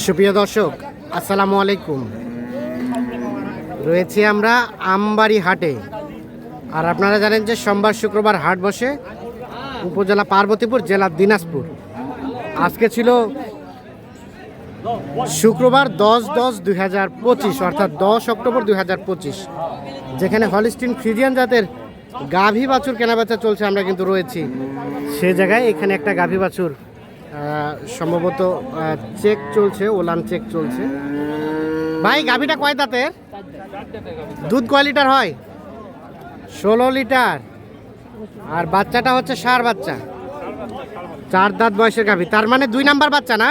সুপ্রিয় দর্শক, আসসালামু আলাইকুম। রয়েছি আমরা আমবাড়ি হাটে। আর আপনারা জানেন যে সোমবার শুক্রবার হাট বসে উপজেলা পার্বতীপুর, জেলা দিনাজপুর। আজকে ছিল শুক্রবার দশ দশ দুই হাজার পঁচিশ, অর্থাৎ দশ অক্টোবর দুই হাজার পঁচিশ। যেখানে হলিস্টিন ফ্রিজিয়ান জাতের গাভী বাছুর কেনাবেচা চলছে, আমরা কিন্তু রয়েছি। সে জায়গায় এখানে একটা গাভী বাছুর সম্ভবত চেক চলছে, ওলান চেক চলছে। ভাই, গাভীটা কয় দাঁতের? দুধ কয় লিটার হয়? ষোলো লিটার। আর বাচ্চাটা হচ্ছে সার বাচ্চা। চার দাঁত বয়সের গাভী। তার মানে দুই নাম্বার বাচ্চা না?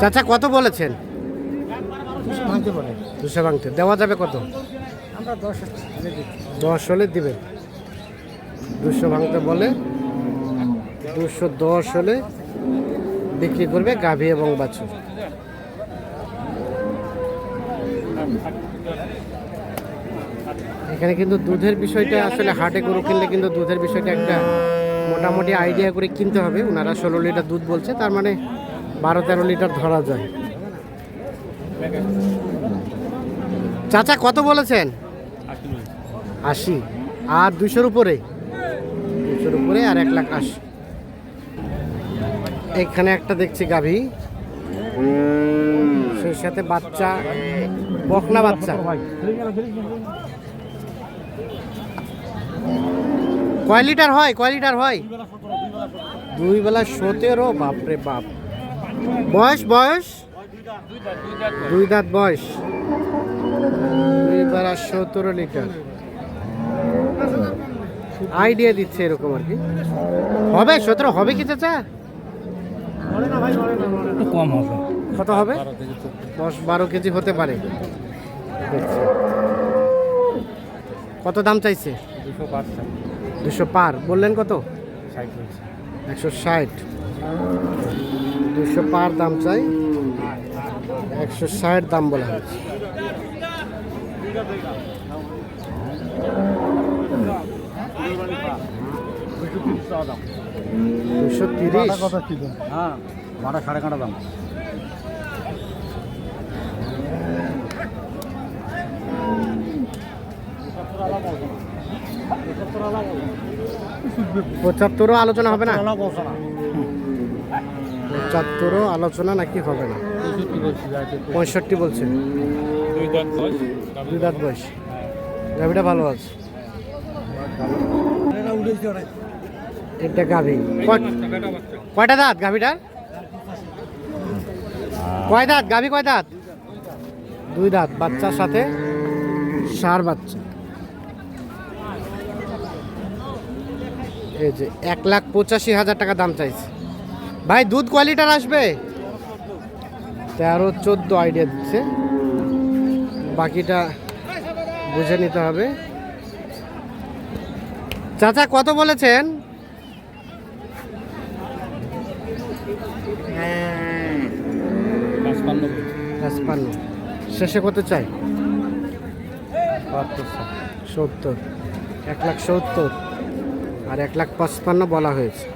চাচা কত বলেছেন? দুশো ভাঙতে দেওয়া যাবে কত? আমরা দশ দশ হলে দিবেন। দুশো ভাঙতে বলে দুশো দশ হলে বিক্রি করবে গাভী এবং বাছুর। এখানে কিন্তু দুধের বিষয়টা আসলে হাটে গরু কিনলে কিন্তু দুধের বিষয়টা একটা মোটামুটি আইডিয়া করে কিনতে হবে। ওনারা ষোলো লিটার দুধ বলছে তার মানে বারো তেরো লিটার ধরা যায়। চাচা, কত বলেছেন? আশি। আর দুশোর উপরে? দুশোর উপরে আর এক লাখ আশি। এখানে একটা দেখছি গাভী। সেই সাথে বাচ্চা, বকনা বাচ্চা। কয় লিটার হয়? কয় লিটার হয়? দুই বেলা সতেরো, বাপরে বাপ। বয়স বয়স? দুই দাঁত বয়স। দুই বেলা সতেরো লিটার। আইডিয়া দিচ্ছে এরকম আর কি। হবে সতেরো হবে কি চাচা? কম হবে। কত হবে? দশ বারো কেজি হতে পারে। কত দাম চাইছে? দুশো পার। বললেন কত? একশো ষাট। দুশো পার দাম চাই একশো ষাট দাম বলা হয়েছে। দুশো তিরিশ। হ্যাঁ বারো সাড়ে কাটা দাম। পঁচাত্তরও আলোচনা হবে না? পঁচাত্তরও আলোচনা নাকি হবে না? পঁয়ষট্টি বলছে দুই দাঁত বয়স। গাভিটা ভালো আছে? এটা গাভি। কয়- কয়টা দাঁত গাভিটার? কয় দাঁত? গাভি কয় দাঁত? দুই দাঁত। বাচ্চার সাথে সার বাচ্চা। এই যে এক লাখ পঁচাশি হাজার টাকা দাম চাইছে। ভাই দুধ কোয়ালিটার আসবে? তেরো চোদ্দ আইডিয়া দিচ্ছে। বাকিটা বুঝে নিতে হবে। চাচা কত বলেছেন? পাঁচপান্ন। শেষে কত চাই। সত্তর। এক লাখ সত্তর। আর এক লাখ পাঁচপান্ন বলা হয়েছে।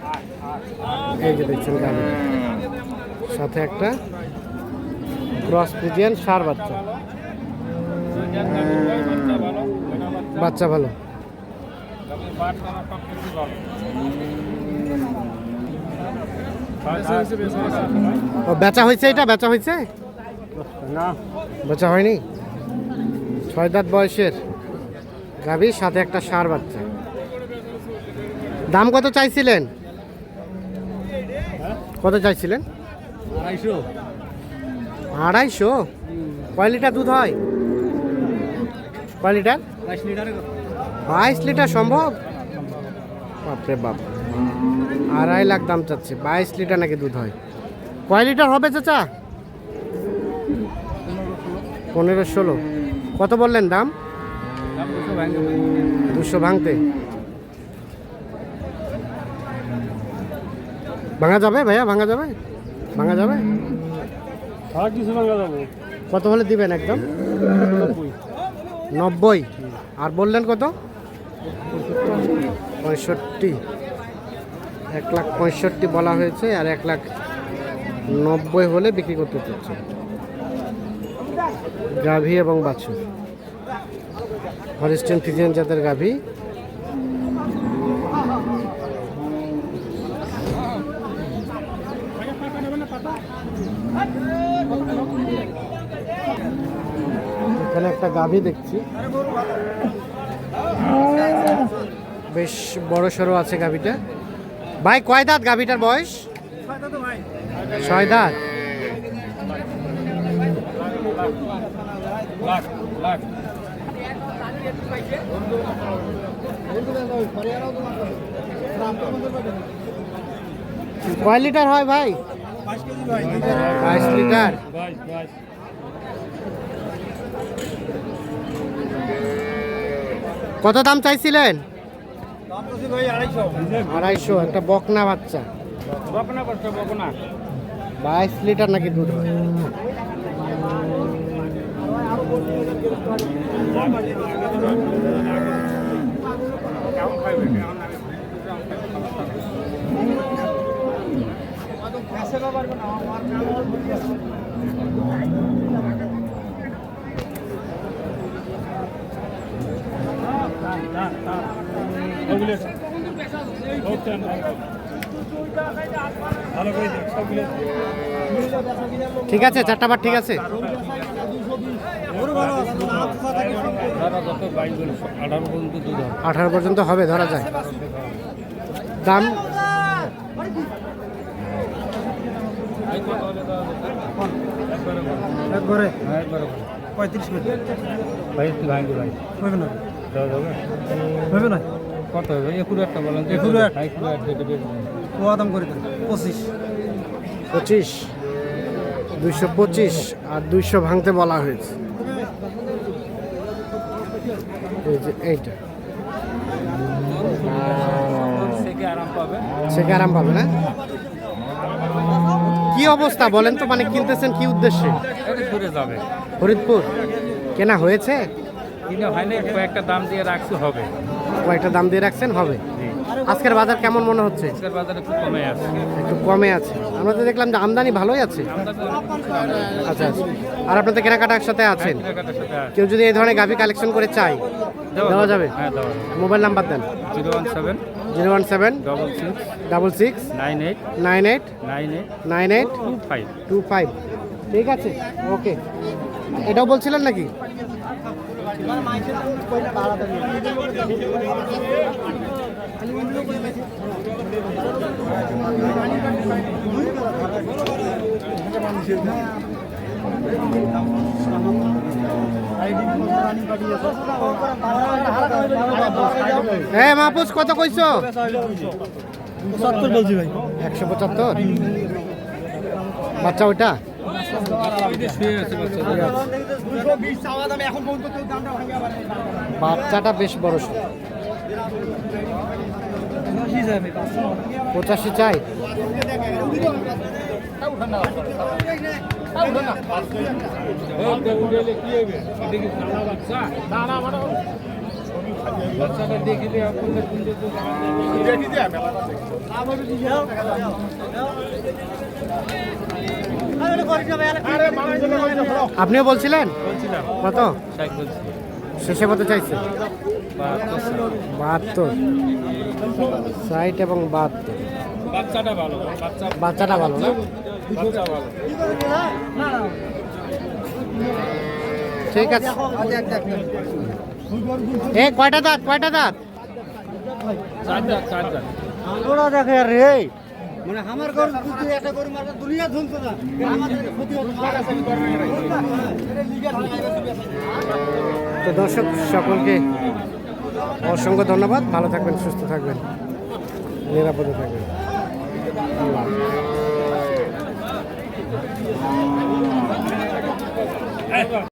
এই যে দেখছেন গাড়ি। সাথে একটা ক্রস ফ্রিজিয়ান সার বাচ্চা। বাচ্চা ভালো। ও বেচা হয়েছে এটা? বেচা হয়েছে? না। বেচা হয়নি? ছয় দাঁত বয়সের গাভীর সাথে একটা সার বাচ্চা। দাম কত চাইছিলেন? কত চাইছিলেন? আড়াইশো। আড়াইশো? কয় লিটার দুধ হয়? কয় লিটার? বাইশ লিটারে বাইশ লিটার সম্ভব? বাপরে বাপ। আড়াই লাখ দাম চাচ্ছে। বাইশ লিটার নাকি দুধ হয়? কয় লিটার হবে চাচা? পনেরো ষোলো। কত বললেন দাম? দুশো ভাঙতে। ভাঙা যাবে ভাইয়া ভাঙা যাবে? ভাঙা যাবে? আর কিছু ভাঙা যাব কত হলে দিবেন একদম? নব্বই। আর বললেন কত? পঁয়ষট্টি। এক লাখ পঁয়ষট্টি বলা হয়েছে আর এক লাখ নব্বই হলে বিক্রি করতে চাচ্ছে গাভী এবং বাছুর। হরিস্টেন ফিজিয়ান জাতের গাভী এখানে একটা গাভী দেখছি। বেশ বড় সড়ো আছে গাভীটা। ভাই, কয় দাঁত গাভীটার বয়স? ছয় দাঁত। কয় লিটার হয় ভাই? বাইশ লিটার বাইশ বাইশ কত দাম চাইছিলেন? আড়াইশো। একটা বকনা বাচ্চা। বকনা করছে বকনা। বাইশ লিটার নাকি দুধ? হয় কেমন খাইবে ভালো করে দেখ সবগুলো ঠিক আছে চারটা বার ঠিক আছে। আঠারো পর্যন্ত হবে। আঠারো পর্যন্ত হবে ধরা যায়। দাম? একবারে। একবারে পঁয়ত্রিশ মিনিট ভাই ভাই? হবে না। হবে না? কত হবে? একুরো একটা বলেন একুরো ও দাম করে দেন। পঁচিশ। পঁচিশ দুইশো পঁচিশ আর দুইশো ভাঙতে বলা হয়েছে। এইটা থেকে আরাম পাবে সে কি আরাম পাবে না? কি অবস্থা বলেন তো মানে কিনতেছেন কি উদ্দেশ্যে? যাবে। ফরিদপুর? কেনা হয়েছে? কিনে হয়নি কয়েকটা দাম দিয়ে রাখতে হবে। কয়েকটা দাম দিয়ে রাখছেন হবে? আজকের বাজার কেমন মনে হচ্ছে? একটু কমে আছে। আমরা তো দেখলাম যে আমদানি ভালোই আছে। আচ্ছা আচ্ছা। আর আপনাদের কেনাকাটা একসাথে আছেন। কেনাকাটার সাথে আছে। কেউ যদি এই ধরনের গাভি কালেকশন করে যাবে? হ্যাঁ দেওয়া যাবে। মোবাইল নাম্বার দেন। Zero one seven zero one seven double six double six nine eight nine eight nine eight nine eight two five. Two five. ঠিক আছে? ওকে। এটাও বলছিলেন নাকি? হ্যাঁ মাহফুজ কত কইছো? পঁচাত্তর বলছি ভাই। একশো পঁচাত্তর? বাচ্চা আছে বাচ্চাটা বেশ বড়। পঁচাশি চাই কিন্তু আপনিও বলছিলেন? কত? শেষে কত চাইছে? বাহাত্তর। ষাট এবং বাহাত্তর। বাচ্চাটা ভালো বাচ্চাটা ভালো না? ঠিক আছে। এ কয়টা দাঁত? কয়টা দাঁত? চার দাঁত চার দাঁত। দেখে রে মানে আমার ঘর যদি একটা গরু মারবে দুনিয়া ধ্বংস না? আমাদের ক্ষতি তো দর্শক সকলকে অসংখ্য ধন্যবাদ। ভালো থাকবেন সুস্থ থাকবেন নিরাপদে থাকবেন। আল্লাহ।